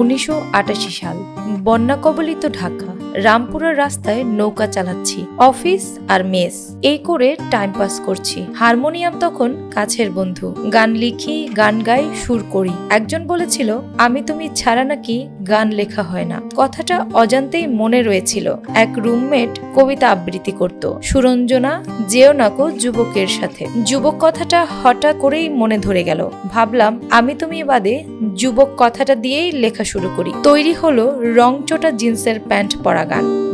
উনিশশো আটাশি সাল বন্যা কবলিত ঢাকা। রামপুরার রাস্তায় নৌকা চালাচ্ছি, অফিস আর মেস। এই করে টাইম পাস করছি। হারমোনিয়াম তখন কাছের বন্ধু। গান লিখি, গান গাই, সুর করি। একজন বলেছিল, আমি তুমি ছাড়া নাকি গান লেখা হয় না। কথাটা অজান্তেই মনে রয়েছিল। এক রুমমেট কবিতা আবৃত্তি করত। সুরঞ্জনা, যেও নাকো যুবকের সাথে। যুবক কথাটা হঠাৎ করেই মনে ধরে গেল। ভাবলাম, আমি তুমি বাদে যুবক কথাটা দিয়েই লেখা শুরু করি। তৈরি হলো রংচোটা জিন্সের প্যান্ট পরা। গান।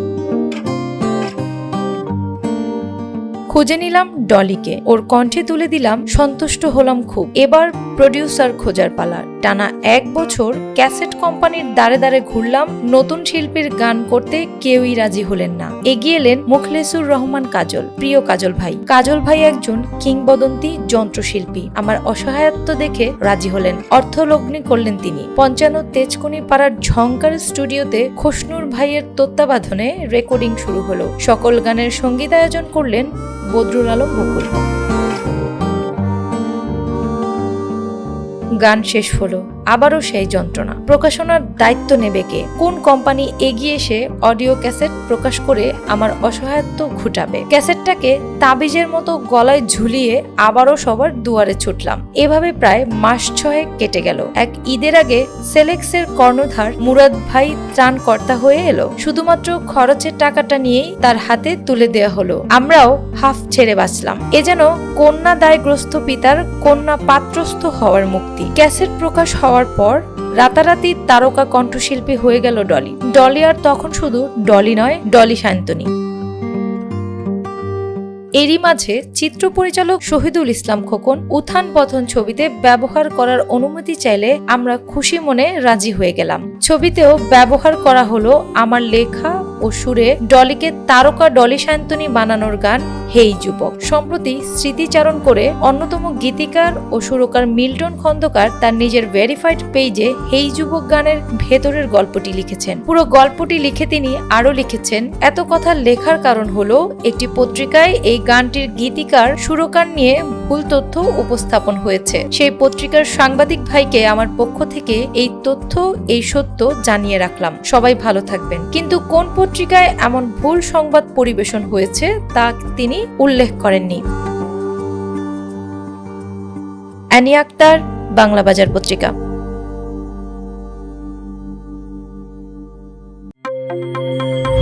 খুঁজে নিলাম ডলিকে। ওর কণ্ঠে তুলে দিলাম সন্তুষ্ট হলাম খুব। এবার প্রডিউসার খোঁজার পালা। টানা এক বছর ক্যাসেট কোম্পানির দাঁড়ে দাঁড়ে ঘুরলাম, নতুন শিল্পীর গান করতে কেউই রাজি হলেন না। এগিয়ে এলেন মুখলেসুর রহমান কাজল, প্রিয় কাজল ভাই। কাজল ভাই একজন কিংবদন্তি যন্ত্রশিল্পী। আমার অসহায়ত্ব দেখে রাজি হলেন, অর্থলগ্নি করলেন তিনি। পঞ্চান্ন তেজকুনি পাড়ার ঝঙ্কার স্টুডিওতে খসনুর ভাইয়ের তত্ত্বাবধানে রেকর্ডিং শুরু হলো। সকল গানের সঙ্গীতায়োজন করলেন বদরুল আলম বকুল গান শেষ হলো। আবারও সেই যন্ত্রণা। প্রকাশনার দায়িত্ব নেবে কে? কোন কোম্পানি এগিয়ে এসে অডিও ক্যাসেট প্রকাশ করে আমার অসহায়ত্ব ঘুটাবে? ক্যাসেটটাকে তাবিজের মতো গলায় ঝুলিয়ে আবারও সবার দুয়ারে ছুটলাম। এভাবে প্রায় মাস ছয়েক কেটে গেল। এক ঈদের আগে সেলেক্সের কর্ণধার মুরাদ ভাই ত্রাণকর্তা হয়ে এলো। শুধুমাত্র খরচের টাকাটা নিয়েই তার হাতে তুলে দেওয়া হলো। আমরাও হাফ ছেড়ে বাঁচলাম। এ যেন কন্যা দায়গ্রস্ত পিতার কন্যা পাত্রস্থ হওয়ার মুক্তি। ক্যাসেট প্রকাশ হওয়ার পর রাতারাতি তারকা কণ্ঠশিল্পী হয়ে গেল ডলি। ডলি আর তখন শুধু ডলি নয়, ডলি শান্তনী। এরই মাঝে চিত্র পরিচালক শহীদুল ইসলাম খোকন উত্থান পথন ছবিতে ব্যবহার করার অনুমতি চাইলে আমরা খুশি মনে রাজি হয়ে গেলাম। ছবিতেও ব্যবহার করা হলো আমার লেখা ও সুরে ডলিকে তারকা ডলি শান্তনী বানানোর গান হেই যুবক। সম্প্রতি স্মৃতিচারণ করে অন্যতম গীতিকার ও সুরকার মিল্টন খন্দকার তার নিজের ভেরিফাইড পেজে হেই যুবক গানের ভেতরের গল্পটি লিখেছেন। পুরো গল্পটি লিখে তিনি আরও লিখেছেন, এত কথা লেখার কারণ হলো একটি পত্রিকায় এই গানটির গীতিকার সুরকার নিয়ে ভুল তথ্য উপস্থাপন হয়েছে। সেই পত্রিকার সাংবাদিক ভাইকে আমার পক্ষ থেকে এই তথ্য, এই সত্য জানিয়ে রাখলাম। সবাই ভালো থাকবেন। কিন্তু কোন পত্রিকায় এমন ভুল সংবাদ পরিবেশন হয়েছে, তা তিনি উল্লেখ করেননি। অ্যানি আক্তার, বাংলা বাজার পত্রিকা। thank you